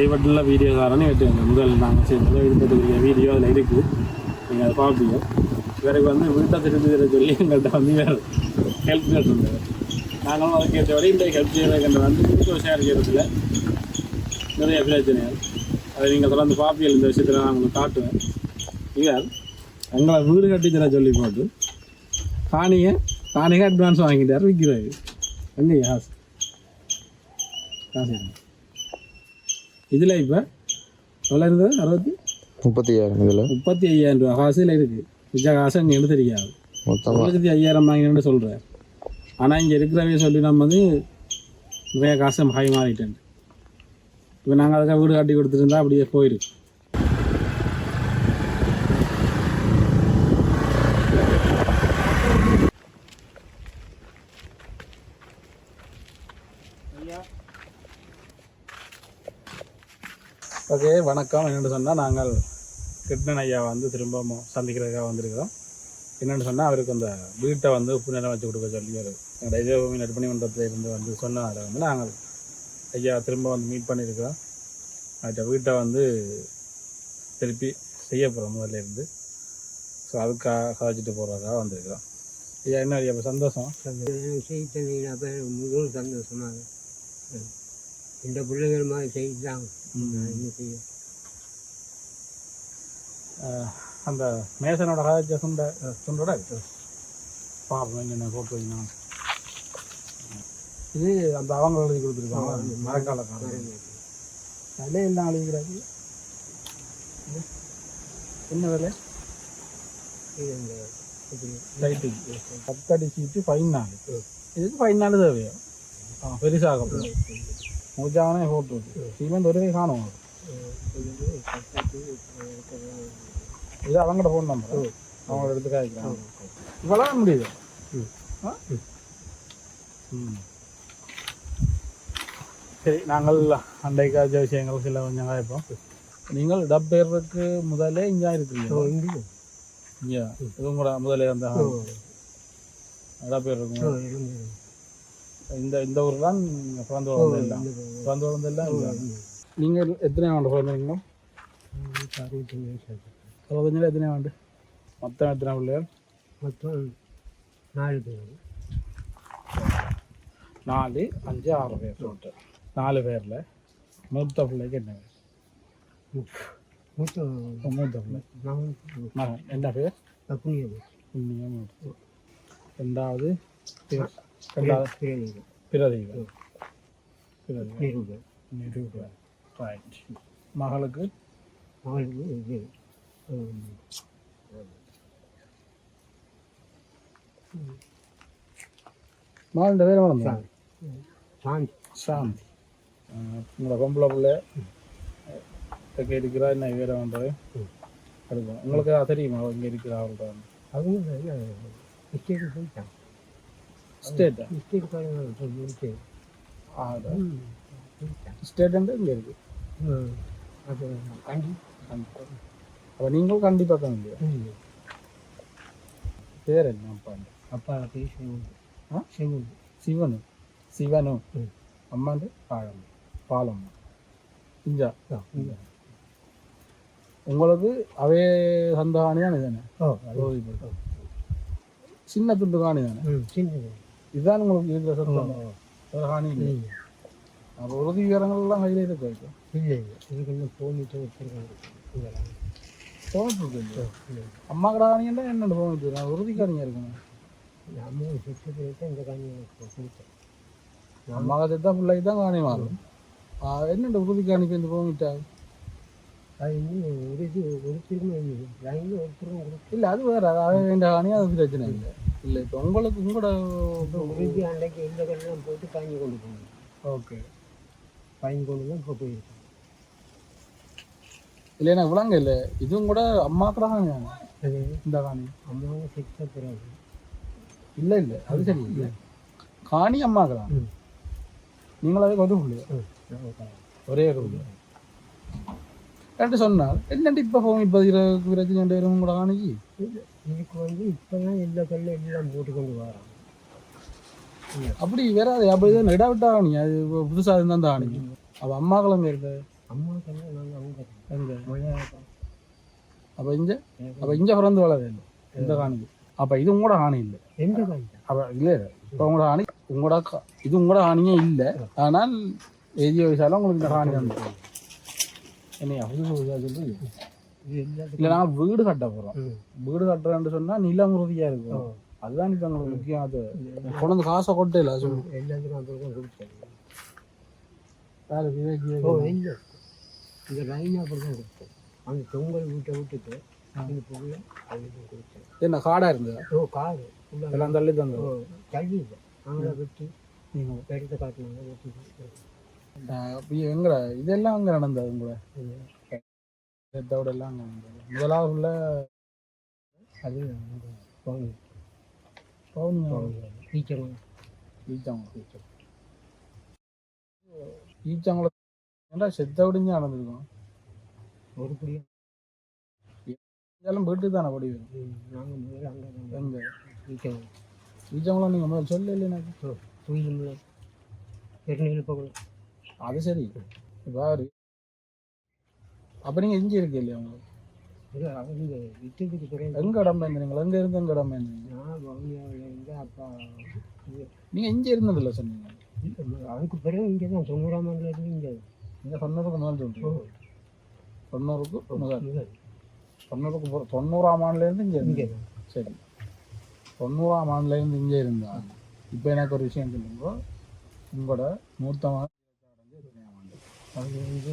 ப்ரைவேட்டில் வீடியோ தாரன்னு கேட்டு முதல் நாங்கள் சேர்ந்து எடுத்துக்கூடிய வீடியோ அதில் இருக்குது நீங்கள் அதை பார்ப்பீங்க. இவருக்கு வந்து வீட்டை திரும்பி தர சொல்லி எங்கள்கிட்ட வந்து வேறு ஹெல்ப் கேட்டிருந்தார். நாங்களும் அதை கேட்டபடி இந்த ஹெல்ப் செய்யறதுக்கு வந்து வீட்டு ஷேர் செய்கிறதுல நிறைய பிரச்சனைகள். அதை நீங்கள் தொடர்ந்து பார்ப்பீங்க இந்த விஷயத்தில் நான் உங்களுக்கு காட்டுவேன். இவர் எங்களை வீடு கட்டி தர சொல்லி போட்டு தானிய காணியை அட்வான்ஸ் வாங்கிட்டார் விற்கிறாரு. இல்லையா காசு. காசு இதில் இப்போ எவ்வளோ இருந்தது அறுபத்தி முப்பத்தி ஆயிரம் இதில். முப்பத்தி ஐயாயிரம் ரூபா. காசில் இருக்குது மிச்ச காசு அங்கே எடுத்து தெரியாது ஒரு மொத்தமாக லட்சத்தி ஐயாயிரம் வாங்கினு சொல்கிறேன் ஆனால் இங்கே இருக்கிறவே சொல்லி நம்ம வந்து நிறைய காசு ஹை மாறிட்டேன். இப்போ நாங்கள் அதுக்காக வீடு கட்டி கொடுத்துருந்தா அப்படியே போயிருக்கு. ஓகே வணக்கம். என்னென்னு சொன்னால் நாங்கள் கிருஷ்ணன் ஐயா வந்து திரும்ப சந்திக்கிறதுக்காக வந்திருக்கிறோம். என்னென்னு சொன்னால் அவருக்கு அந்த வீட்டை வந்து உப்பு நிலம் வச்சு கொடுக்க சொல்லி ஒரு எங்கள் இதயபூமி நற்பணி மன்றத்தில் இருந்து வந்து சொன்னதால் வந்து நாங்கள் ஐயா திரும்ப வந்து மீட் பண்ணியிருக்கிறோம். அவர்கிட்ட வீட்டை வந்து திருப்பி செய்ய போகிறோம் முதல்ல இருந்து. ஸோ அதுக்காக கதைச்சிட்டு போகிறதுக்காக வந்திருக்கிறோம். ஐயா என்ன ஐயா இப்போ சந்தோஷம்? செய்தீங்கன்னா முழு சந்தோஷமாக இந்த பிள்ளைகள் மாதிரி செய்தாங்க. அந்த மேசனோட கதைச்ச சுண்டை சுண்டோட பாப்போம் என்னென்ன போட்டு வைக்கணும் இது அந்த அவங்க எழுதி கொடுத்துருக்காங்க. மரக்கால காலம். விலையெல்லாம் அழிக்கிறாங்க என்ன விலை? இது இந்த லைட்டுக்கு பத்தடி சீட்டு பதினாலு. இதுக்கு பதினாலு தேவையா? பெருசாக மூச்சாவனே போட்டு சீமெண்ட் ஒரே காணும் இது அவங்களோட ஃபோன் நம்பர் அவங்களோட எடுத்து காய்க்கிறாங்க இவ்வளோ முடியுது ஆ? ம் சரி நாங்கள் அண்டைக்காச்ச விஷயங்கள் சில கொஞ்சம் காய்ப்போம் நீங்கள் இடப்பெயர்வுக்கு முதலே இங்கே இருக்கிறீங்க இங்கே இங்கே இது கூட முதலே அந்த இடப்பெயர்வுக்கு இந்த இந்த ஊர் தான் பிறந்து வளர்ந்த எல்லாம். பிறந்து வளர்ந்த எல்லாம் இங்க. நீங்கள் எத்தனை ஆண்டு பிறந்தீங்க அறுபத்தஞ்சு வயசு. எத்தனை ஆண்டு. மொத்தம் எத்தனை பிள்ளைகள்? மொத்தம் நாலு பேர். நாலு அஞ்சு ஆறு பேர் டோட்டல் நாலு பேரில். மூத்த பிள்ளைக்கு என்ன உங்க மூத்த பிள்ளை. மகன். என்ன பேர்? புண்ணியம் புண்ணியம் மூத்த. ரெண்டாவது பேர்? நிருபர் நிரூபன் ரைட் மகளுக்கு மகளுக்கு இது ம், மகளோட பேர் வளர்ந்தா சாந்தி சாந்தி உங்களோட பொம்பளை பிள்ளை இங்கே இருக்கிறா என்ன வேற பண்ணுறது இருக்கும் உங்களுக்கு அது தெரியுமா இங்கே இருக்கிறா அவங்க மிஸ்டேக்கு போயிட்டாங்க ஸ்டேட்டா மிஸ்டேக் பாருங்க முடிச்சு ஸ்டேட் இங்கே இருக்கு அது கண்டி அப்போ நீங்களும் கண்டிப்பாக ம். பேர் என்ன அப்பா அப்பா பேசி ஆ? செங்கல் சிவனு சிவனு ம். அம்மாண்டு பாலம் பாலம் இஞ்சா. உங்களுக்கு அவே சந்த காணி தானே சின்ன துண்டு காணி தானே ம் சின்னது இதுதான் உங்களுக்கு இருக்கிற சொத்தம் ஓ. வேறு காணி இல்லை. அப்போ உறுதி வீரங்கள்லாம் கையில் இருக்கு வைக்கும் இல்லை இல்லை இதுக்கெல்லாம் போனிட்டு வச்சிருக்காங்க இங்கெல்லாம். தோணுது இல்லை இல்லை. அம்மா கடை காணின்னா என்னென்ன தோணுது நான் உறுதி காணியாக இருக்கணும் நம்ம சுற்றி போயிட்டு இந்த காணி கொடுத்தேன் அம்மா தான் பிள்ளைக்கு தான் காணி மாறும் என்னென்ன உறுதி காணிக்கு இந்த அது உறுதி ஒருத்தருக்கும் லைனில் ஒருத்தருக்கும் கொடுத்து இல்லை அது வேறு அது வேண்டிய காணி அது பிரச்சனை இல்லை இல்லை இப்போ உங்களுக்கு உங்களோட உறுதி அன்றைக்கு இந்த கல்லாம் போட்டு காஞ்சி கொண்டு போகணும். ஓகே. காஞ்சி கொண்டு தான் இப்போ போயிருக்கோம். இல்லை எனக்கு விளங்க இல்லை இதுவும் கூட அம்மா கடை காணியாங்க அது இந்த காணி. அம்மாவை செத்த பிறகு இல்லை இல்லை அது சரி இல்லை காணி அம்மா கடை ம். நீங்களாவே கொண்டு ம். ஒரே ஒரு பிள்ளை. ரெண்டு சொன்னால் என்னண்டு இப்போ போகும் இப்போ இருபது பிரச்சனை ரெண்டு பேரும் கூட காணிக்கு இதுக்கு வந்து இப்போ தான் எல்லா கல்லும் எல்லாம் போட்டு கொண்டு வராங்க அப்படி வேற அது அப்படி தான் இட விட்டா காணி அது புதுசாக இருந்தால் தான் காணி அப்போ அம்மா கிழமை இருக்கு? அம்மா கல்யாணம் நாங்கள் அவங்க மொழியாக அப்போ இங்கே? அப்போ இங்கே பிறந்து வளர இல்லை. இந்த காணிக்கு. அப்போ இது உங்களோட காணி இல்லை. எந்த காய்ச்சல் அப்போ இல்லை. இப்போ உங்களோட காணி உங்களோட கா- இது உங்களோட காணியே இல்லை. ஆனால் எதிய வயசால உங்களுக்கு இந்த காணி வந்து என்னையா? புதுசு புதுசாக எல்லாத்துக்கும் இல்லை நாங்கள் வீடு கட்ட போகிறோம். வீடு கட்டுறேன்னு சொன்னால் நிலம் உறுதியாக இருக்கும் அதுதான் இப்போ எங்களுக்கு முக்கியம். அது கொண்டு வந்து காசை கொட்டே இல்லை சொல்லு எல்லாத்துக்கும் இந்த லைனாக தான் கொடுத்தேன் அந்த தொங்கல் வீட்டை விட்டுட்டு கொடுத்தேன் என்ன காடாக இருந்ததா? ஓ காடு. எல்லாம் தள்ளி ஓ தந்தது தள்ளி நாங்களே வெட்டி நீங்கள் காட்டினாங்க வெட்டி இதெல்லாம் அங்கே நடந்தது உங்களை? இதோட எல்லாம் முதலாவது உள்ள அது பவுனி பவுனி டீச்சருங்க ஈச்சாங்குளம் ஈச்சாங்குளம் ஏன்டா செத்த விடிஞ்சு நடந்திருக்கும் ஒரு புடியா இதெல்லாம் வீட்டுக்கு தானே படி நாங்கள் அங்கே ஈச்சாங்குளம் நீங்கள் முதல்ல இல்லை எனக்கு துயிலுமில்ல திருநெல் பக்கம் அது சரி. இப்போ அப்போ நீங்கள் இஞ்சி இருக்கு இல்லையா உங்களுக்கு? எங்க இடம் பேந்துறீங்களா எங்க இருந்து எங்க இடம் இருந்து அப்பா நீங்க இங்க இருந்ததில்ல சொன்னீங்க. அதுக்கு பிறகு இங்கே தான் தொண்ணூறாம் ஆண்டுல இருந்து இங்கே. நீங்க தொண்ணூறுக்கு முதல் சொல்றீங்க. தொண்ணூறுக்கு முதல் தொண்ணூறுக்கு தொண்ணூறாம் ஆண்டுல இருந்து இங்க இங்கே. சரி. தொண்ணூறாம் ஆண்டுல இருந்து இங்கே இருந்தா இப்போ எனக்கு ஒரு விஷயம் சொல்லுங்க. உங்களோட மூத்த ஆண்டு? அது வந்து அது இது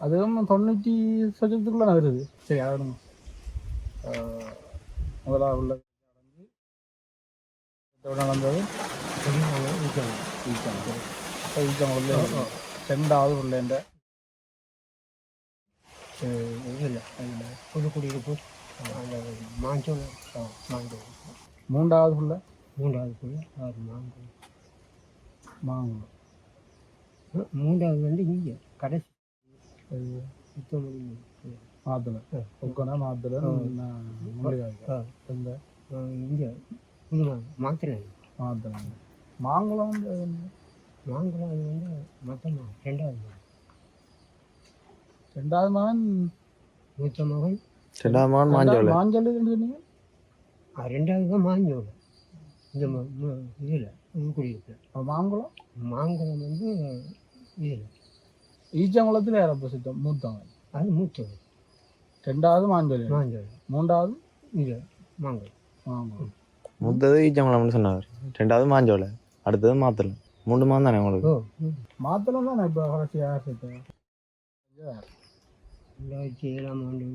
அதுவும் தொண்ணூற்றி சதவீதத்துக்குள்ள வருது சரி அதான் முதலாவது உள்ள நடந்தது ஈச்சம் உள்ள ரெண்டாவது உள்ளேண்ட. இதில் அதில் புது குடியிருப்பு அந்த மாஞ்சோளம் மாஞ்சோளம் மூன்றாவது உள்ள. மூன்றாவது மாஞ்சோளம் மாங்குளம் மூன்றாவது வந்து இங்கே கடைசி. சுத்தமல்லி மாத்தலை ஒக்கனை மாத்தலை எந்த இங்கே மாத்திரை. மாத்தலை மாங்குளம்? மாங்குளம் அது வந்து மொத்தமாக ரெண்டாவது மகன். ரெண்டாவது மகன்? மூத்த மகன். ரெண்டாவது மகன் மாஞ்சோலை. மாஞ்சல் சொன்னீங்க? ரெண்டாவது தான் மாஞ்சோளம் இந்த இதில் குடியிருப்பு அப்ப மாங்குளம் மாங்குளம் வந்து ஈச்சங்குளத்தில் யார் அப்போ சித்தம் மூத்தவன். அது மூத்தது ரெண்டாவது மாஞ்சல். மாஞ்சோளம் மூன்றாவது? இது மாங்குளம் மாங்குளம் மூத்தது ஈச்சங்குளம்னு சொன்னார். ரெண்டாவது மாஞ்சோலை. அடுத்தது மாத்தலை மூணு மாதம் தானே உங்களுக்கு? மாத்தலம் தானே இப்போ கடைசி யார்? சித்தம் ரெண்டாயிரத்தி ஏழாம் ஆண்டு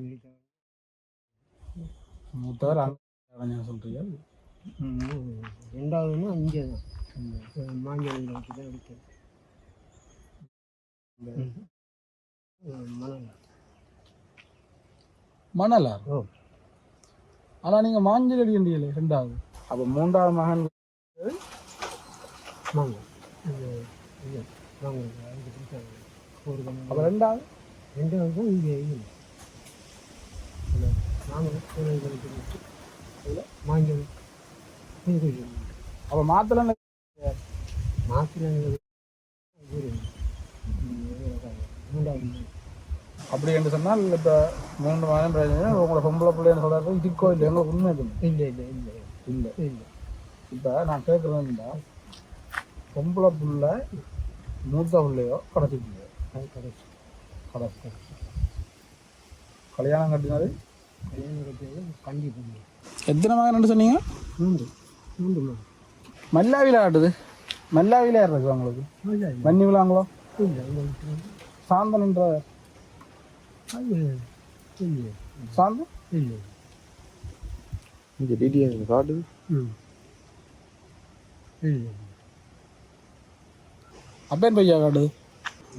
மூத்தவர் அங்கே ரெண்டாவதுன்னா இங்கே தான் வச்சு தான் எடுத்தேன் மணல் மணலா ஓ. ஆனா நீங்க மாஞ்சல் அடிக்கலையே ரெண்டாவது அப்போ மூன்றாவது மகன் அப்போ ரெண்டாவது ரெண்டாவது இங்கே புதுக்கோயில் அப்போ மாத்தலம் மாத்திரை மூன்றாவது அப்படி என்று சொன்னால் இப்போ மூன்று மகன் பிரச்சனை உங்களோட பொம்பளை பிள்ளைன்னு சொல்றது இதுக்கோ இல்லை எங்களுக்கு உண்மை இல்லை இல்லை இல்லை இல்லை. இல்லை. இல்லை. இப்போ நான் கேட்குறேன்டா பொம்பளை புள்ள மூத்த பிள்ளையோ கடைசி பிள்ளையோ? அது கடைசி. கடைசி. கல்யாணம் கட்டினது? கல்யாணம் கட்டியது கண்டி பண்ணி எத்தனை மகன் சொன்னீங்க? மூன்று. மூன்று மணி மல்லாவில ஆட்டுது. மல்லாவில யார் இருக்கு உங்களுக்கு? மன்னி விழாங்களோ இல்லை. அது இல்லை சாந்தன்? இல்லை இங்கே டிடிஎஸ் காட்டுது ம். இல்லை அப்பேன் பையா காட்டுது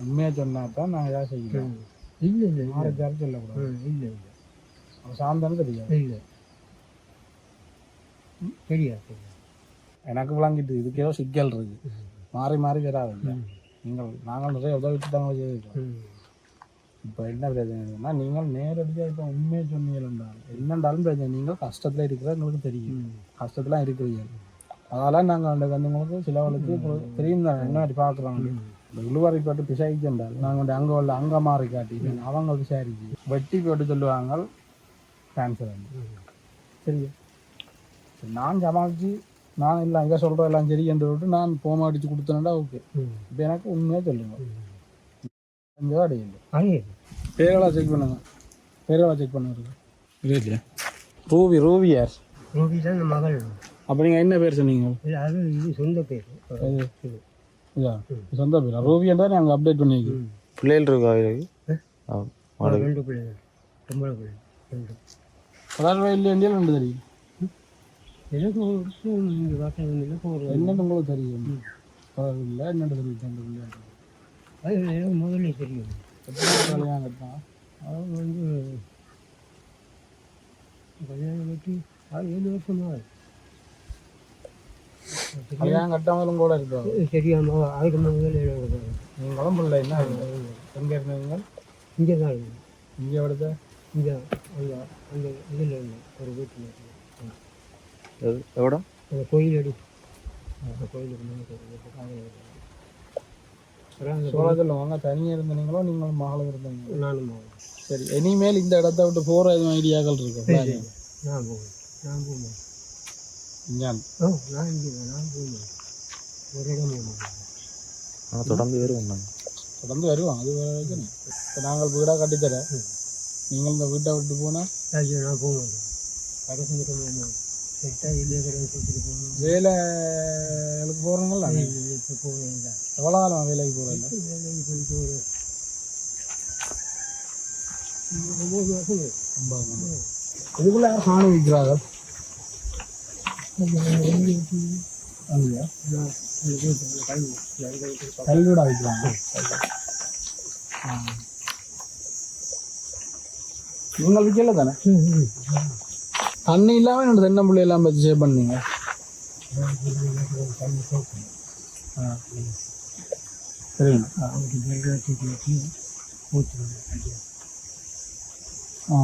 உண்மையாக சொன்னா தான் நான் ஏதாவது செய்யணும் இல்லை இல்லை மாறச்சாரு சொல்லக்கூடாது. ம் இல்லை இல்லை. அவன் சாந்தன் தெரியாது. இல்லை. தெரியாது தெரியாது. எனக்கு விளங்கிட்டு இதுக்கு ஏதோ சிக்கல் இருக்கு. மாறி மாறி வராதுங்க நீங்கள் நாங்கள் நிறைய உதவி திட்டங்களை செய்திருக்கோம் இப்போ என்ன பிரச்சனைனா நீங்கள் நேரடியாக இப்போ உண்மையை சொன்னீங்க என்றால் என்னென்றாலும் பிரச்சனை நீங்கள் கஷ்டத்தில் இருக்கிற உங்களுக்கு தெரியும். கஷ்டத்தில் இருக்கிறீங்க அதெல்லாம் நாங்கள் அந்த கந்துங்களுக்கு சிலவளுக்கு தெரியும் தான் என்ன பார்க்குறோம். இந்த இழுவரை போட்டு பிசாய்க்கின்றால் நாங்கள் அங்கே உள்ள அங்கே மாறி காட்டி அவங்க விசாரிச்சு வெட்டி போட்டு சொல்லுவாங்க கேன்சர் சரியா சரி நான் சமாளித்து நான் இல்லை அங்கே சொல்கிற எல்லாம் சரி என்று விட்டு நான் போமா அடித்து கொடுத்தேன்டா ஓகே. இப்போ எனக்கு உண்மையாக சொல்லுங்க. அங்கே அடையில்லை அது பேரெல்லாம் செக் பண்ணுங்க. பேரெல்லாம் செக் பண்ணுங்க. இல்லையா ரூவி ரூவி யார்? ரூபி தான் மகள். அப்போ நீங்கள் என்ன பேர் சொன்னீங்க? இல்லை அது இது சொந்த பேர். இது. சொந்த பேரா? ரூவி என்றால் நாங்கள் அப்டேட் பண்ணிக்கோ. பிள்ளைகள் இருக்கா அவருக்கு ரெண்டு பிள்ளைங்க பொம்பளை பிள்ளை. ரெண்டு. இல்லை இந்தியாவில் ரெண்டு தெரியும் எனக்கு ஒரு இங்கே பார்த்தா எனக்கு ஒரு என்னென்னு உங்களுக்கு தெரியும் இல்லை என்னென்னு தெரியும் ரெண்டு பிள்ளைங்க அது முதல்ல தெரியும். கட்டான் அவங்க வந்து கல்யாணம் கட்டி அது ஏழு வருஷமா? ஆகுது. கல்யாணம் கட்டாமலும் கூட இருக்கோம் சரியாம அதுக்கு முதல்ல நீங்களும் பிள்ளை என்ன? எங்கே இருந்தீங்க? இங்கே தான் இங்கே விடுத்த இங்கே அந்த அந்த இதில் இருந்தேன் ஒரு வீட்டில் அந்த அந்த இருந்தேன். அப்புறம் அந்த சோழத்தில் வாங்க தனியாக இருந்தீங்களோ நீங்களும் மகளும் இருந்தீங்க நானும் போவேன் சரி இனிமேல் இந்த இடத்த விட்டு போகிற எதுவும் ஐடியாக்கள் இருக்கு நான் போவேன் நான் போவேன் போவேன் போவேன் தொடர்ந்து வருவோம் நாங்கள் தொடர்ந்து வருவோம் அது வேற பிரச்சனை இப்போ நாங்கள் வீடாக கட்டித்தரேன் நீங்கள் இந்த வீட்டை விட்டு போனால் நான் மாட்டேன் கடைசி போகணும். சுற்றிட்டு வேலைக்கு போகிறீங்களா இப்போ வேண்டாம் எவ்வளோ காலம் வேலைக்கு போகிறதில்ல வேலைக்கு போயிட்டு ஒரு ஒம்பது மாதம் இதுக்குள்ள சாணி விற்கிறாங்க அங்கேயா? கல்வீட வைக்கிறாங்க நீங்கள் விற்கல தானே? தண்ணி இல்லாமல் என்னோட தென்னம்பிள்ளை எல்லாம் வச்சு சேவ் பண்ணீங்க. ஆ. சரிங்க ஆ.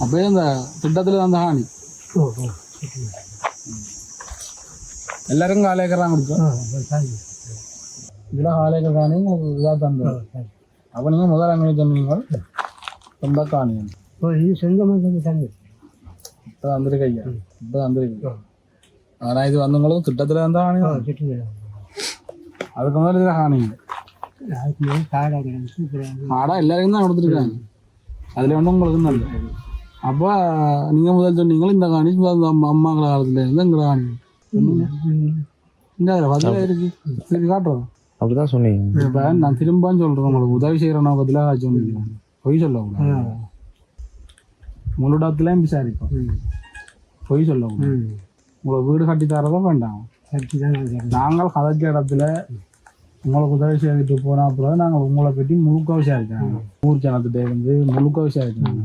அப்போ இந்த திட்டத்தில் அந்த ஹானி எல்லாரும் காலேக்கறாங்க கொடுத்தோம். இதில் காலேக்கறானி உங்களுக்கு இதாக தந்தோம். அப்போ நீங்கள் முதல் அங்கே சொன்னீங்க சொந்த காணி இது சொந்தமாக வந்து தண்ணி. இப்போ வந்திருக்கு ஐயா இப்போ வந்திருக்கு ஆனால் இது வந்தவங்களும் திட்டத்தில் வந்த ஹானி சுற்றி அதுக்கு முதல்ல இது ஹானி அதுக்கு மேலே காடாக ஆடா எல்லாருக்கும் தான் கொடுத்துருக்காங்க. அதில் ஒன்றும் உங்களுக்கு நல்லது அப்போ நீங்கள் முதல் சொன்னீங்களும் இந்த காணி அந்த அம்மா அம்மாங்கள காலத்துல இருந்து இந்த காணி இந்த அதில் பதிலாக இருக்கு. சரி காட்டுறோம். அப்படி தான் சொன்னீங்க. இப்போ நான் திரும்பவும் சொல்கிறேன் உங்களுக்கு உதவி செய்கிற நோக்கத்தில் சொன்னீங்க பொய் சொல்லக்கூடாது. முழுடத்துலேயும் விசாரிப்போம். பொய் சொல்லக்கூடாது உங்களுக்கு வீடு கட்டி தரதோ வேண்டாம். நாங்கள் கதைச்ச இடத்துல உங்களுக்கு உதவி செய்துட்டு போன அப்புறம் நாங்கள் உங்களை பற்றி முழுக்க விசாரிக்கிறாங்க ஊர் ஜனத்திட்ட இருந்து முழுக்க விசாரிக்கிறாங்க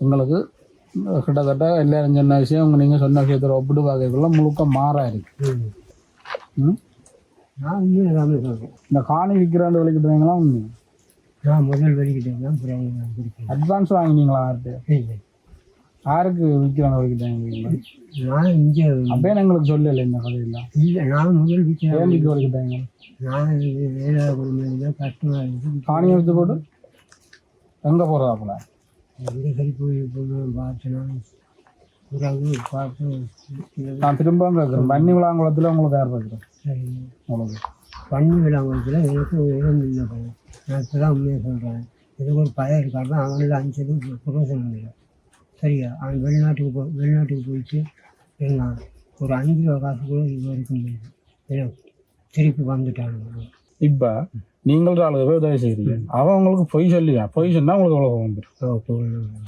உங்களுக்கு கிட்டத்தட்ட எல்லாரும் சொன்ன விஷயம் உங்க நீங்கள் சொன்ன விஷயத்தில் ஒப்பிட்டு பார்க்கக்குள்ள முழுக்க மாறா இருக்கு இந்த காணி விற்கிறாண்டு விலைக்கிட்டீங்களா உண்மை நான் முதல் வலிக்கிட்டேன் தான் நான் பிடிக்கிறேன் அட்வான்ஸ் வாங்கினீங்களா இல்லை யாருக்கு விற்கிறாங்க விலைக்கிட்டாங்க நான் இங்கே அப்பயே எங்களுக்கு சொல்லலை இந்த கதையெல்லாம். இல்லை நான் முதல் விற்கிறேன் விலைக்கிட்டாங்க நான் வேலை குடும்பம் கஷ்டமாக இருக்குது காணி எடுத்து போட்டு எங்கே போகிறதாப்புல எங்கே சரி போய் போகணும் பார்த்தேன்னா பார்த்து நான் திரும்ப கேட்குறேன் பன்னி விளாங்குளத்தில் உங்களுக்கு யார் பார்க்குறேன். சரி. உங்களுக்கு. பண்ணி விடாமல் எனக்கு இடம் இல்லை பையன் நான் இப்போ தான் உண்மையாக சொல்கிறேன் எனக்கு ஒரு பையன் இருக்காங்க அவனுக்கு அஞ்சு புரோசனம் இல்லை. சரியா? அவன் வெளிநாட்டுக்கு போ வெளிநாட்டுக்கு போயிட்டு இருந்தான் ஒரு அஞ்சு ரூபா காசு கூட இது வரைக்கும் இல்லை. திருப்பி வந்துட்டாங்க இப்போ நீங்கள் ஆளுக்கு போய் உதவி செய்கிறீங்க அவன் உங்களுக்கு பொய் சொல்லியா? பொய் சொன்னா உங்களுக்கு எவ்வளோ வந்துடும்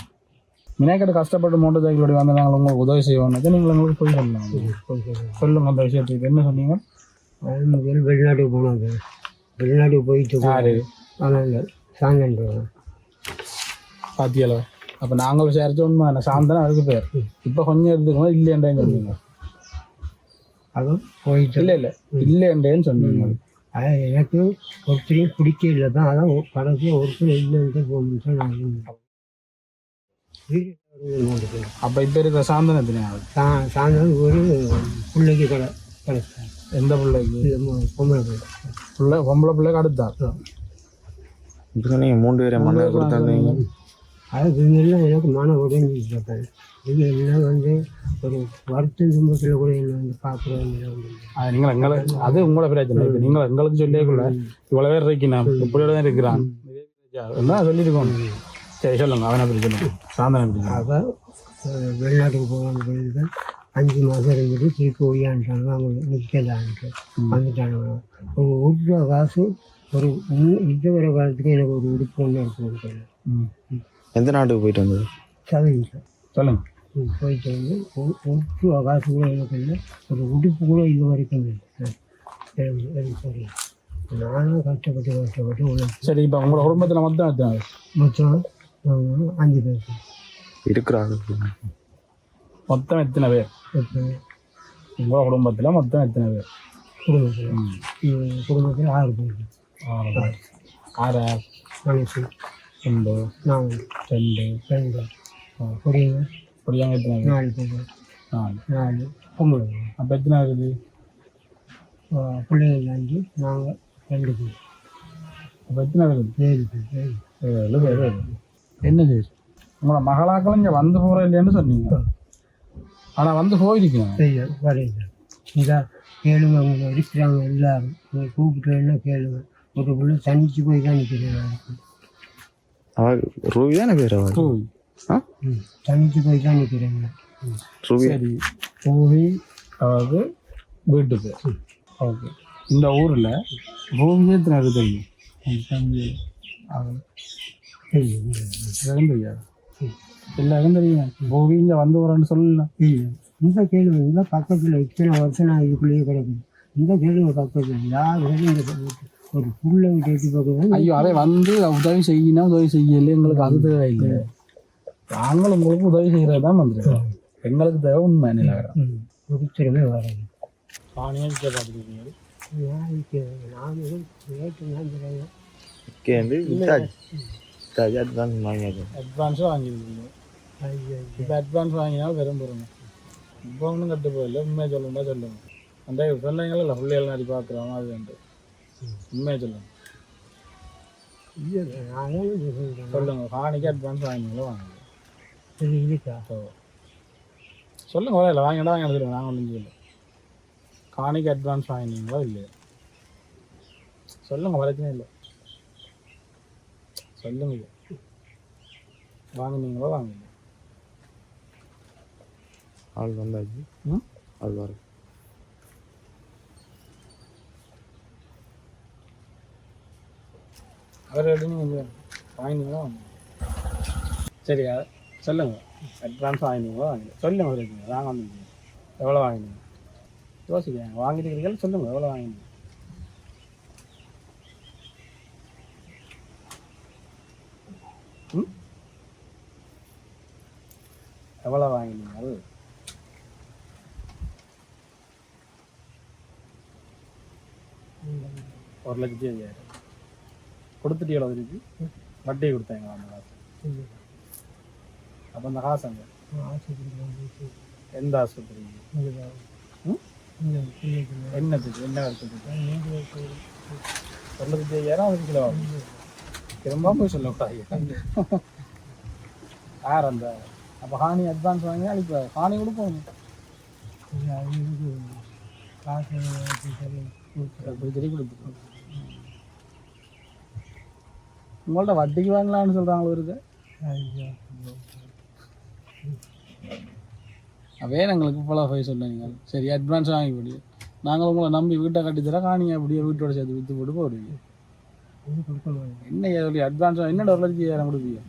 மினாக்கிட்ட கஷ்டப்பட்டு ஓடி வந்து நாங்கள் உங்களுக்கு உதவி செய்வோம்னாக்க நீங்கள் உங்களுக்கு பொய் சொல்லலாம். சொல்லுங்க அந்த விஷயத்துக்கு என்ன சொன்னீங்க? அவன் முதல் வெளிநாட்டுக்கு போனாங்க. வெளிநாட்டுக்கு போயிட்டு இல்லை சாயந்தரம் பாத்தியால? அப்போ நாங்கள் விசாரிச்ச உண்மை என்ன? சாந்தனம் அதுக்கு பேர். இப்போ கொஞ்சம் எடுத்துக்கணும் இல்லைன்றேன்னு சொன்னீங்க. அதுவும் போயிட்டு இல்லை இல்லை. இல்லைன்றேன்னு சொன்னீங்க. அதான் எனக்கு ஒருத்தரையும் பிடிக்க இல்லை. தான் அதான் கடைசியாக ஒருத்தர் இல்லைன்ட்டு போகணுன்னு நான் அப்போ இப்போ இருக்கிற சாந்தனம் எத்தனை ஆகுது சா சாயந்தரம் ஒரு பிள்ளைக்கு கடை கிடைச்சார் எந்த பிள்ளைக்கு? பொம்பளை பிள்ளை பிள்ளை பொம்பளை பிள்ளைக்கு அடுத்தார் இப்போ சொன்னீங்க மூன்று பேரை மண்ணை கொடுத்தாங்க. அது எல்லாம் எனக்கு மன உடஞ்சி கேட்பேன் இது எல்லாம் வந்து ஒரு வருத்தம் துன்பத்தில் கூட என்ன வந்து பார்க்குறேன் அது நீங்கள் எங்களுக்கு அது உங்களோட பிரச்சனை. இப்போ நீங்கள் எங்களுக்கு சொல்லியக்குள்ள இவ்வளோ பேர் இருக்கணும் இப்படியோட தான் இருக்கிறான். என்ன சொல்லியிருக்கோம்? சரி சொல்லுங்க. அவனை பற்றி சொல்லுங்க சாந்தனை பற்றி. அவள் வெளிநாட்டுக்கு போகலான்னு போயிட்டு அஞ்சு மாதம் இருந்துட்டு திருப்பி ஒய்யான்ட்டாங்க அவங்க நிற்கலான்ட்டு வந்துட்டாங்க. ஒரு ஒரு ரூபா காசு ஒரு இந்த வர காலத்துக்கு எனக்கு ஒரு உடுப்பு ஒன்று ம். எந்த நாட்டுக்கு போயிட்டு வந்தது? சதவீதம் சொல்லுங்க. ம், போயிட்டு வந்து ஒரு ஒரு ரூபா காசு கூட எனக்கு இல்லை. ஒரு உடுப்பு கூட இது வரைக்கும் இல்லை. எனக்கு சரி நானும் கஷ்டப்பட்டு கஷ்டப்பட்டு உழைச்சி சரி இப்போ உங்களோட குடும்பத்தில் மொத்தம்? மொத்தம் அஞ்சு பேர். இருக்கிறாங்க. மொத்தம் எத்தனை பேர்? இப்போ உங்களோட குடும்பத்தில் மொத்தம் எத்தனை பேர்? குடும்பத்தில். குடும்பத்தில் ஆறு பேர். ஆறு பேர். ஆறு மனசு ரெண்டு. நாலு. ரெண்டு. ரெண்டு. புரியுங்க அப்படியாங்க எத்தனை பேர்? நாலு பேர். நாலு. நாலு. பொம்பளை அப்போ எத்தனை இருக்குது ஆஹ், பிள்ளைகள் அஞ்சு நாங்கள் ரெண்டு பேர். அப்போ எத்தனை இருக்குது ஏழு பேர் ஏழு ஏழு பேர் என்ன செய்யுது உங்களோட மகளாக்கள் இங்கே வந்து போகிற இல்லைன்னு சொன்னீங்க. ஆனால் வந்து செய்ய வரைங்க. இந்த கேளுங்க அவங்க இருக்கிறாங்க எல்லாரும். நீங்கள் கூப்பிட்டு என்ன கேளுங்க? ஒரு பிள்ளை தனிச்சு போய் தான் நிற்கிறேன் அவ ரூபி தானே பேர் அவ? போய் ஆ? ம் தனிச்சு போய் தான் நிற்கிறேங்க ரூபி. சரி. போய் அதாவது வீட்டுக்கு ஓகே. இந்த ஊரில் பூமியே எத்தனை இருக்கு தெரியும்? எல்லாரும் தெரியாது எல்லாரும் தெரியும். பூமி இங்கே வந்து வரேன்னு சொல்லலாம் இல்லை இந்த கேளுங்க இந்த பக்கத்தில் இத்தனை வருஷம் நான் இதுக்குள்ளேயே கிடக்குது இந்த கேளுங்க பக்கத்தில் யார் இந்த ஒரு புள்ள கேட்டு பார்க்குறது ஐயோ அதே வந்து உதவி செய்யணும் உதவி செய்யல. எங்களுக்கு அது தேவையில்லை நாங்கள் உங்களுக்கு உதவி செய்கிறது தான் வந்துருக்கோம். எங்களுக்கு தேவை உண்மை நிலவரம். ம். ஒருத்தருமே வராது பானியாக பார்த்துருக்கீங்க. அட்வான்ஸாக வாங்கியிருக்கீங்க இப்போ அட்வான்ஸ் வாங்கினா வெறும் பொறுங்க இப்போ ஒன்றும் கட்டு போயில்ல உண்மையை சொல்லுங்க சொல்லுங்க அந்த பிள்ளைங்கள பிள்ளைகள் நடி பார்க்குறோம் அது வந்து உண்மையை சொல்லுங்க சொல்லுங்க காணிக்கு அட்வான்ஸ் வாங்கினீங்களோ வாங்க சொல்லுங்க வரல வாங்கிட்டா வாங்க சொல்லுங்க நாங்கள் ஒன்றும் சொல்லல காணிக்கு அட்வான்ஸ் வாங்கினீங்களோ இல்லையா சொல்லுங்க பிரச்சனை இல்லை சொல்லுங்க. வாங்குனீங்களோ வாங்குங்க ஆள் வந்தாச்சு. ம் ஆள் வர. அவர் எப்படின்னு கொஞ்சம் வாங்கினீங்களோ? வாங்க சரியா சொல்லுங்க. அட்வான்ஸ் வாங்கினீங்களோ? வாங்க சொல்லுங்க அவருக்கு நாங்கள் வந்து எவ்வளோ வாங்கினீங்க? யோசிக்கிறேன். வாங்கிட்டு சொல்லுங்க எவ்வளோ வாங்கினீங்க? ம்? எவ்வளோ வாங்கினீங்க? ஒரு லட்சத்தி ஐயாயிரம். கொடுத்துட்டு எவ்வளோ இருக்கு வட்டியை கொடுத்தாங்க அந்த காசு அப்போ அந்த காசு அங்கே. எந்த ஆஸ்பத்திரி? என்னத்துக்கு என்ன ஒரு லட்சத்தி ஐயாயிரம் அதுக்கு கிலோ. திரும்ப போய் சொல்லக்கூடாது யார் அந்த? அப்போ ஹானி அட்வான்ஸ் வாங்கினா இப்போ ஹானி கொடுப்போம். காசு உங்கள்ட்ட வட்டிக்கு வாங்கலாம்னு சொல்கிறாங்களோ ஒரு அவே எங்களுக்கு ஃபுல்லாக போய் சொல்லுங்க. சரி அட்வான்ஸ் வாங்கி போடு. நாங்கள் உங்களை நம்பி வீட்டை கட்டி தர காணிங்க அப்படியே வீட்டோட சேர்த்து விற்று போட்டு போடுவீங்க என்ன சொல்லி அட்வான்ஸ் என்னோட ஒரு லட்சத்தி ஐயாயிரம் கொடுப்பீங்க?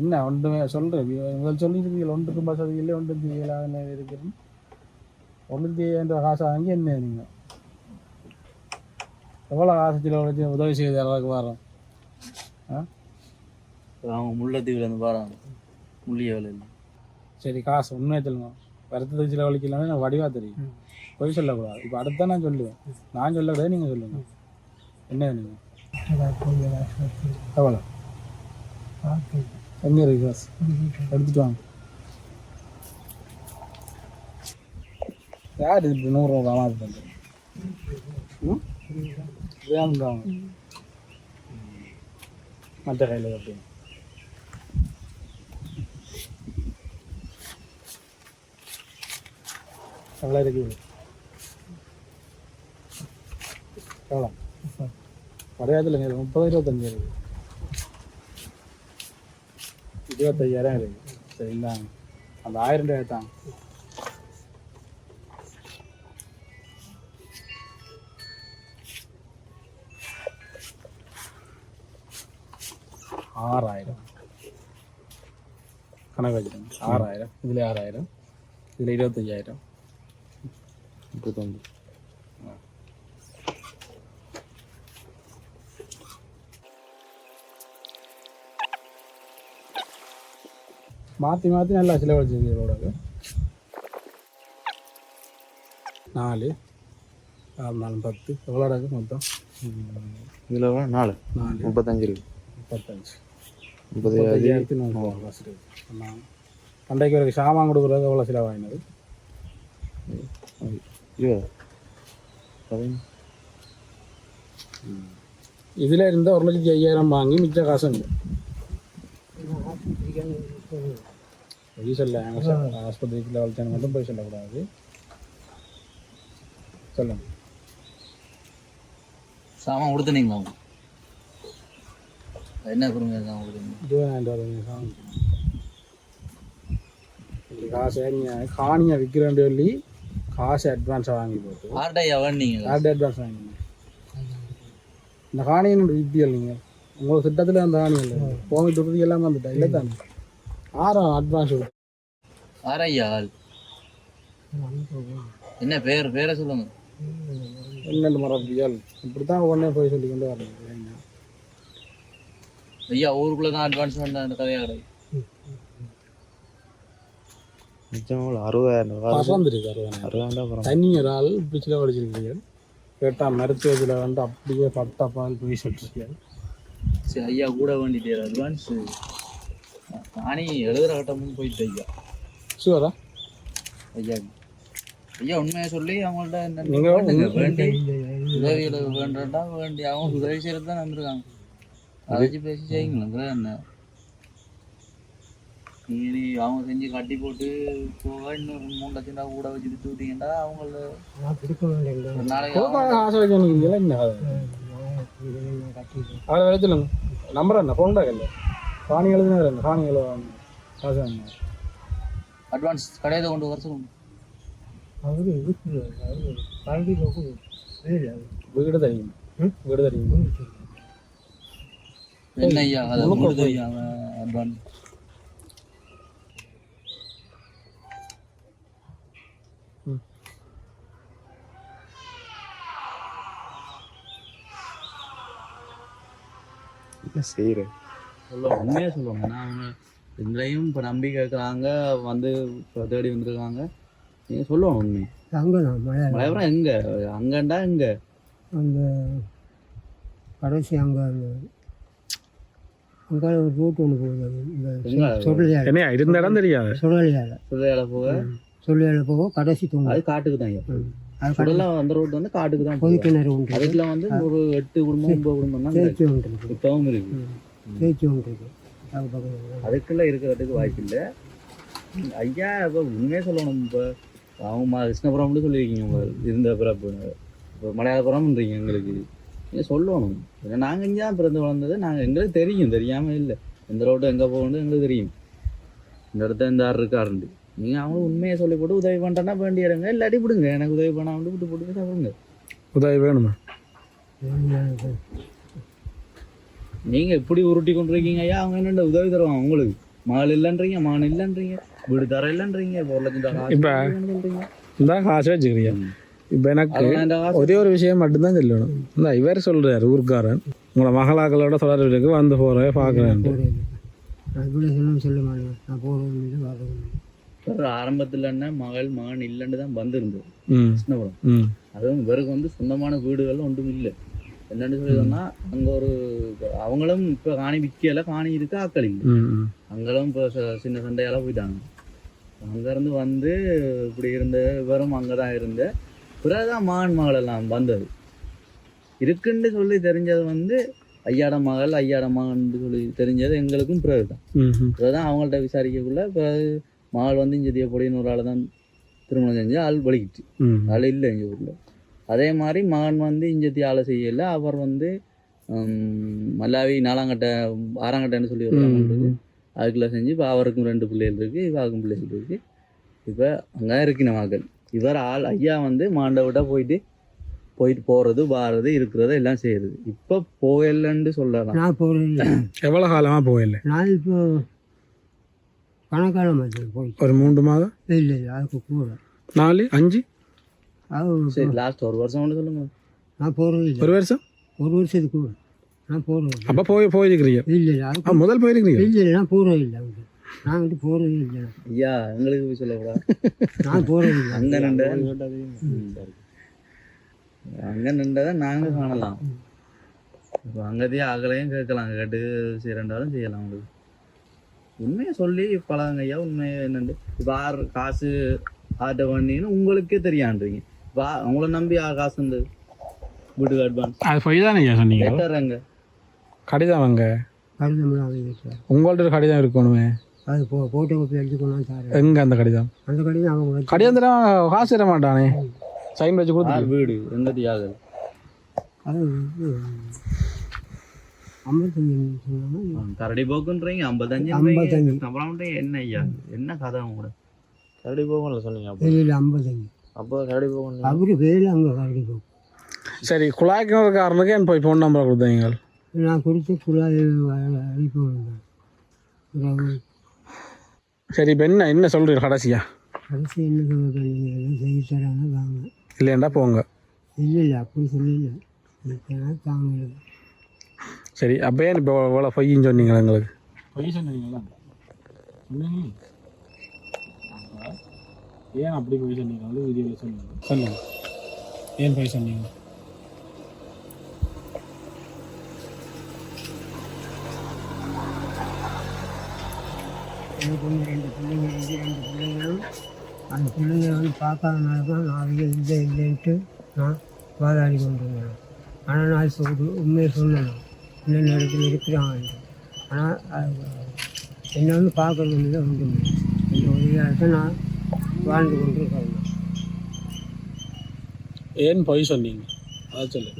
என்ன ஒன்றுமே சொல்கிறேன் முதல் சொல்லியிருக்கீங்க ஒன்றுக்கும் பசதி இல்லை ஒன்றுக்கு ஏழாவது இருக்கிறேன். ஒரு ஐயாயிரம் ரூபா காசை வாங்கி என்ன நீங்கள் எவ்வளோ காசத்தில் வச்சு உதவி செய்த அளவுக்கு வரோம் ஆ? அவங்க முள்ளத்தீவில் இருந்து பாருங்க முள்ளிய வேலையில் சரி காசு உண்மையை சொல்லுங்க. வருத்தத்துக்கு சில வலிக்கலாமே எனக்கு வடிவா தெரியும். பொய் சொல்லக்கூடாது. இப்போ அடுத்த நான் சொல்லுவேன். நான் சொல்லக்கூடாது நீங்கள் சொல்லுங்கள் என்ன நீங்கள் எவ்வளோ எங்கே இருக்கு காசு? எடுத்துட்டு வாங்க. யார் இப்படி நூறுரூவா காணாது பண்ணுறது ம்? வேணுன்றாங்க மற்ற கையில் எப்படி எவ்வளோ இருக்குது எவ்வளோ கிடையாதுல நீங்கள் முப்பது இருபத்தஞ்சு இருக்குது இருபத்தையாயிரம் இருக்கு சரிங்களா அந்த ஆயிரம் கணக்கு வச்சுருங்க ஆறாயிரம் இதில் ஆறாயிரம் இதில் இருபத்தஞ்சாயிரம் முப்பத்தஞ்சு மாற்றி மாற்றி நல்லா செலவழிச்சிருக்கு இதோட நாலு ஆறு நாலு பத்து எவ்வளோ மொத்தம் இதில் நாலு நாலு முப்பத்தஞ்சு இருக்கு முப்பத்தஞ்சு முப்பது முப்பத்தஞ்சாயிரத்தி நூறு காசு இருக்கு நான் அன்றைக்கு வரைக்கும் சாமான் கொடுக்குறது எவ்வளோ பதினஞ்சு. இதில் இருந்தால் ஒரு லட்சத்தி ஐயாயிரம் வாங்கி மிச்ச காசு உண்டு பொய் சொல்ல ஆஸ்பத்திரிக்கு வளர்ச்சான மட்டும் போய் சொல்லக்கூடாது. சொல்லுங்க. சாமான் கொடுத்துனீங்களா? என்ன இருபதாயிரம் ரூபாய் சாமி இந்த காசை நீங்கள் காணியை விற்கிறேன்னு சொல்லி காசு அட்வான்ஸாக வாங்கி போட்டு. ஆர்டையா வேண்டீங்க யார்கிட்ட அட்வான்ஸ் வாங்கினீங்க இந்த காணியின் வித்தியல் நீங்கள் உங்கள் திட்டத்தில் அந்த காணி இல்லை. கோமிட் விடுறது எல்லாமே வந்துட்டா இல்லை தானே? ஆறாம் அட்வான்ஸ் ஆரையா என்ன பேர் பேரை சொல்லுங்க. என்னென்ன மரபியல் இப்படி தான் உடனே போய் சொல்லி கொண்டு வரணும். ஐயா ஊருக்குள்ள தான் அட்வான்ஸ் பண்ண அந்த கதையா கிடையாது. அறுபதாயிரம் அறுபதாயிரம். தனி ஒரு ஆள் பிச்சில் படிச்சிருக்கீங்க கேட்டால் மருத்துவத்தில் வந்து அப்படியே பட்டா பால் போய் சொல்லிருக்கீங்க சரி ஐயா கூட வேண்டிட்டு அட்வான்ஸ் நானே எழுதுற கட்டமும் போயிட்டு ஐயா. ஷுவரா ஐயா ஐயா உண்மையை சொல்லி அவங்கள்ட்ட என்ன நீங்க வேண்டுங்க, வேண்டி உதவிகளை வேண்டாம் வேண்டி அவங்க உதவி செய்யறது தான் வந்திருக்காங்க. அதை வச்சு பேசி செய்யுங்களா என்ன? நீ அவங்க செஞ்சு கட்டி போட்டு போக இன்னும் ரெண்டு மூணு லட்சம் ரூபா கூட வச்சு வித்து விட்டீங்கன்னா அவங்கள அவளை சொல்லுங்க நம்பர் என்ன? ஃபோன் இல்லை காணி எழுதுனா என்ன? காணி எழுத காசு அட்வான்ஸ் கடையை கொண்டு வர சொல்லுங்க அவரு வீடு தெரியும். ம்? வீடு தெரியும். என்ன ஐயா அதை அட்வான்ஸ் என்ன செய்கிறேன் சொல்ல உண்மையாக சொல்லுவாங்க நான் அவங்க எங்களையும் இப்போ நம்பி கேட்குறாங்க வந்து இப்போ தேடி வந்திருக்காங்க. நீங்கள் சொல்லணும் உண்மை மலையபுரம் எங்கே? அங்கண்டா எங்கே? அந்த கடைசி அங்கே அங்கே ஒரு ரூட் ஒன்று போகுது. இந்த? சுடலையால் என்ன இருந்த இடம் தெரியாது சுடலையால் சுதையால போக? சுடலையால் போக கடைசி தூங்க. அது காட்டுக்கு தான் ஐயா. அது சுடலாம் அந்த ரோடு வந்து காட்டுக்கு தான் பொது. கிணறு ஒன்று. அதுக்குள்ள வந்து ஒரு எட்டு குடும்பம் ஒன்பது குடும்பம் தான் ஒன்று இருக்குது இப்பவும் இருக்கு. அது பக்கத்தில். அதுக்குள்ள இருக்கிறதுக்கு வாய்ப்பு இல்லை. ஐயா இப்போ உண்மையே சொல்லணும். இப்போ அவங்க கிருஷ்ணபுரம்னு சொல்லியிருக்கீங்க உங்க இருந்த பிறப்பு. இப்போ மலையாளபுரம்ன்றீங்க எங்களுக்கு. நீங்க சொல்லணும். ஏன்னா நாங்கள் இங்கே தான் பிறந்து வளர்ந்தது. நாங்கள் எங்களுக்கு தெரியும். தெரியாமல் இல்லை. எந்த ரோடு எங்கே போகணும் எங்களுக்கு தெரியும். இந்த இடத்த இந்த ஆறு இருக்காருண்டு நீங்கள் அவங்களும் உண்மையை சொல்லி போட்டு உதவி பண்ணுறேன்னா வேண்டி இடங்க. இல்லாட்டி விடுங்க. எனக்கு உதவி பண்ணாமல் விட்டு போட்டு சாப்பிடுங்க உதவி வேணுமா? நீங்கள் எப்படி உருட்டி கொண்டு இருக்கீங்க ஐயா. அவங்க என்ன உதவி தருவாங்க உங்களுக்கு? மகள் இல்லைன்றீங்க மகன் இல்லைன்றீங்க வீடு தர இல்லைன்றீங்க இப்போ ஒரு லட்சம் ரூபா காசு இப்ப- இந்த காசு வச்சுக்கிறியா இப்போ எனக்கு ஒரே ஒரு விஷயம் மட்டும்தான் சொல்லணும். இந்த இவர் சொல்றாரு ஊர்க்காரன். உங்களை மகளாக்களோட தொடர்புக்கு வந்து போகிறேன் பார்க்குறேன் ஆரம்பத்துல என்ன மகள் மகன் இல்லைன்னு தான் வந்திருந்தது. ம். கிருஷ்ணபுரம் ம். அதுவும் இவருக்கு வந்து சொந்தமான வீடுகள் ஒன்றும் இல்லை. என்னன்னு சொல்லி சொன்னா அங்க ஒரு அவங்களும் இப்ப காணி விக்கல காணி இருக்கு ஆக்கள் இல்லை. ம் ம். அங்களும் இப்போ சின்ன சண்டையால போயிட்டாங்க. அங்கேருந்து வந்து இப்படி இருந்த இவரும் அங்கே தான் இருந்த பிறகுதான் மகன் மகள் எல்லாம் வந்தது. இருக்குன்னு சொல்லி தெரிஞ்சது வந்து ஐயாட மகள் ஐயாட மகன் சொல்லி தெரிஞ்சது எங்களுக்கும் பிறகு தான். பிறகுதான் அவங்கள்ட்ட விசாரிக்கக்குள்ள பிறகு மகள் வந்து இங்கே பொடின்னு ஒரு ஆள் தான் திருமணம் செஞ்சு ஆள் வலிக்கிட்டு ஆள் இல்லை எங்கள் ஊரில். அதே மாதிரி மகன் வந்து இஞ்சத்தி ஆளை செய்யல. அவர் வந்து மல்லாவி நாலாங்கட்டை ஆறாங்கட்டைன்னு சொல்லி ம். அதுக்குள்ள செஞ்சு இப்போ அவருக்கும் ரெண்டு பிள்ளைகள் இருக்கு இவாருக்கும் பிள்ளைகள் இருக்கு. இப்போ அங்கே இருக்கின மகள் இவர் ஆள் ஐயா வந்து மாண்ட விட்டா போயிட்டு போயிட்டு போறது வாரது இருக்கிறது எல்லாம் செய்யறது. இப்போ போகலன்னு சொல்லலாம். நான் போகிறது எவ்வளோ காலமாக போகல? நான் இப்போ கணக்கால மாதிரி போய் ஒரு மூன்று மாதம்? இல்லை இல்லை அதுக்கு கூட. நாலு அஞ்சு? சரி லாஸ்ட் ஒரு வருஷம் ஒன்று சொல்லுங்க. நான் போகிறது இல்லை ஒரு வருஷம்? ஒரு வருஷத்துக்கு கூட. நான் இல்லை அப்போ போய் போயிருக்கிறீங்க. இல்லை முதல் போயிருக்கிறீங்க? இல்லை இல்லை நான் போகிறது இல்லை நான் வந்து போகிறது இல்லை ஐயா எங்களுக்கு போய் சொல்லக்கூடாது? நான் போகிறது இல்லை அங்க நின்ற? அங்க நின்றதை நாங்க காணலாம். இப்போ அங்கத்தையும் அகலையும் கேட்கலாம். கேட்டு செய்யறண்டாலும் செய்யலாம் உங்களுக்கு. உண்மையை சொல்லி பழகுங்க ஐயா. உண்மையை என்னண்டு? இப்போ ஆறு காசு ஆட்ட பண்ணின்னு உங்களுக்கே தெரியான்றீங்க. இப்போ உங்களை நம்பி ஆறு காசு இருந்தது வீட்டுக்கு அட்வான்ஸ் அது போய் தானே ஐயா சொன்னீங்க? கடிதம் வாங்க கடிதம் வீட்டில் உங்கள்ட்ட கடிதம் இருக்கணுமே. அது போ போட்டோ காப்பி எடுத்துக்கணும் சார். எங்க அந்த கடிதம்? அந்த கடிதம் அவங்க வச்சு- கடிதம் தர காசு தர மாட்டானே. சைன் வச்சு கொடுத்து வீடு? எங்கத்தி ஆகுது அது ஐம்பத்தஞ்சு கரடி போக்குன்றீங்க ஐம்பத்தஞ்சு ஐம்பத்தஞ்சு. அப்புறம் என்ன ஐயா? என்ன கதை கூட? கரடி போகல சொன்னீங்க அப்போ. இல்லை இல்லை ஐம்பத்தஞ்சு. அப்போ கரடி போகணும் அவரு வேலை அங்கே கரடி போகும் சரி குழாய்க்கு காரனுக்கு என் போய் ஃபோன் நம்பர் கொடுத்தீங்க நான் கொடுத்து குழாய் அனுப்பி சரி இப்போ என்ன என்ன சொல்கிறீங்க கடைசியா? கடைசி என்ன செய்து தராங்க வாங்க. இல்லைண்டா போங்க. இல்லை இல்லை அப்படி சொல்லல எனக்கு தாங்க சரி அப்போ ஏன் இப்போ இவ்வளோ பொய்ன்னு சொன்னீங்களா எங்களுக்கு? பொய் சொன்னீங்களா? சொன்னீங்க ஏன் அப்படி பொய் சொன்னீங்க? வந்து வீடியோவில் சொன்னீங்க. சொல்லுங்க. ஏன் பொய் சொன்னீங்க? எனக்கு வந்து ரெண்டு பிள்ளைங்க இருக்கு ரெண்டு பிள்ளைங்களும். அந்த பிள்ளைங்க வந்து பார்க்காதனால தான் நான் அவங்க இல்லை இல்லைன்ட்டு நான் வாதாடி கொண்டிருந்தேன். ஆனால் நான் ஒரு உண்மையை சொன்னேன் இந்த நேரத்தில் இருக்கிறாங்க ஆனால் என்னை வந்து பார்க்கறது இல்லை ஒன்றும் இந்த உதவியாக நான் வாழ்ந்து கொண்டு இருக்கேன் ஏன் பொய் சொன்னீங்க? அதை சொல்லு.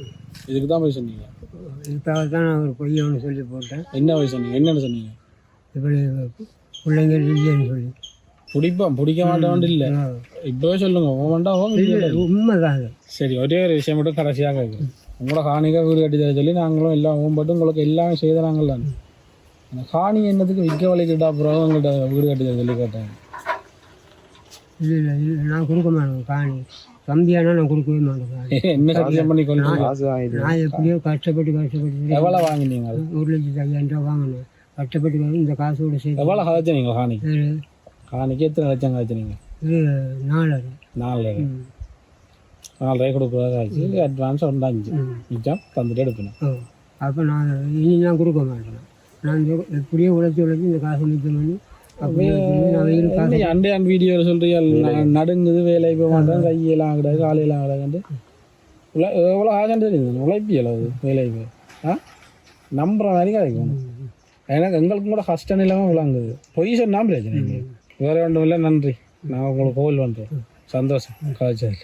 இதுக்கு தான் பொய் சொன்னீங்க. இதுக்காக தான் நான் ஒரு பொய்யை ஒன்று சொல்லி போட்டேன். என்ன பொய் சொன்னீங்க? என்னென்ன சொன்னீங்க? இப்படி பிள்ளைங்க இல்லைன்னு சொல்லி. பிடிப்போம் பிடிக்க மாட்டோம் இல்லை. இப்போவே சொல்லுங்க உண்மைதான் அது சரி ஒரே ஒரு விஷயம் மட்டும் கடைசியாக கேட்குறேன் உங்களோட காணிக்காக வீடு கட்டி தர சொல்லி நாங்களும் எல்லாம் ஓம்பட்டு உங்களுக்கு எல்லாமே செய்தாங்கல்ல அந்த காணி என்னத்துக்கு விற்க வழிக்கிட்டா அப்புறம் உங்கள்கிட்ட வீடு கட்டி தர சொல்லி கேட்டேன். இல்லை இல்லை இல்லை நான் கொடுக்க மாட்டேன் காணி. தம்பியானா நான் கொடுக்கவே மாட்டேன் என்ன சத்தியம் பண்ணி கொண்டு நான் எப்படியோ கஷ்டப்பட்டு கஷ்டப்பட்டு எவ்வளோ வாங்கினீங்க? அது? ஒரு லட்சத்து ஐயாயிரம் ரூபா வாங்கினேன். கஷ்டப்பட்டு வாங்கி இந்த காசோட சேர்த்து எவ்வளோ கதைச்சீங்க காணி? காணிக்கு எத்தனை லட்சம் கதைச்சினீங்க நாலரை நாலு ம். நாலரை கொடுக்குறதா ஆச்சு அட்வான்ஸ் ம். மிச்சம் தந்துட்டு எடுக்கணும். அப்போ நான் இனி நான் கொடுக்க மாட்டேன். நான் எப்படியோ உழைச்சி உழைச்சி இந்த காசை மிச்சம் பண்ணி அப்படியே வச்சிருந்து நான் வெயில் காசு என்ன அண்டே அண்ட் வீடியோவில் சொல்கிறீங்க நடுங்குது வேலை போக மாட்டேன் கையெல்லாம் கிடையாது காலையெல்லாம் கிடையாது உழை எவ்வளோ தெரியுது உழைப்பியல அது வேலை போய் ஆ? நம்புற மாதிரி கிடைக்கும் எனக்கு எங்களுக்கும் கூட கஷ்டம் இல்லாமல் விளங்குது. பொய் சொன்னா பிரச்சனை வேற ஒன்றும் இல்லை. நன்றி. நான் உங்களுக்கு கோவில் பண்ணுறேன் சந்தோஷம். காய்ச்சல்.